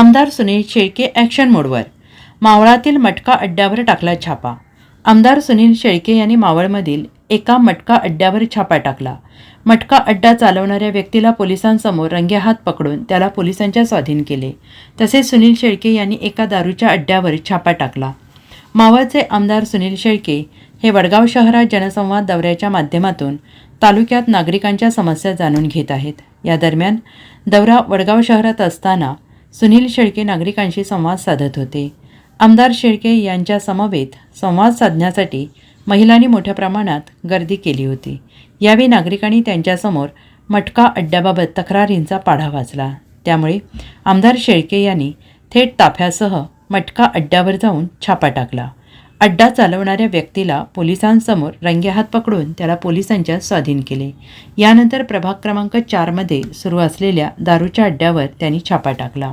आमदार सुनील शेळके ॲक्शन मोडवर. मावळातील मटका अड्ड्यावर टाकला छापा. आमदार सुनील शेळके यांनी मावळमधील एका मटका अड्ड्यावर छापा टाकला. मटका अड्डा चालवणाऱ्या व्यक्तीला पोलिसांसमोर रंगेहात पकडून त्याला पोलिसांच्या स्वाधीन केले. तसेच सुनील शेळके यांनी एका दारूच्या अड्ड्यावर छापा टाकला. मावळचे आमदार सुनील शेळके हे वडगाव शहरात जनसंवाद दौऱ्याच्या माध्यमातून तालुक्यात नागरिकांच्या समस्या जाणून घेत आहेत. या दरम्यान दौरा वडगाव शहरात असताना सुनील शेळके नागरिकांशी संवाद साधत होते. आमदार शेळके यांच्या समवेत संवाद साधण्यासाठी महिलांनी मोठ्या प्रमाणात गर्दी केली होती. यावेळी नागरिकांनी त्यांच्यासमोर मटका अड्ड्याबाबत तक्रारींचा पाढा वाचला. त्यामुळे आमदार शेळके यांनी थेट ताफ्यासह मटका अड्ड्यावर जाऊन छापा टाकला. अड्डा चालवणाऱ्या व्यक्तीला पोलिसांसमोर रंगेहात पकडून त्याला पोलिसांच्या स्वाधीन केले. यानंतर प्रभाग क्रमांक चारमध्ये सुरू असलेल्या दारूच्या अड्ड्यावर त्यांनी छापा टाकला.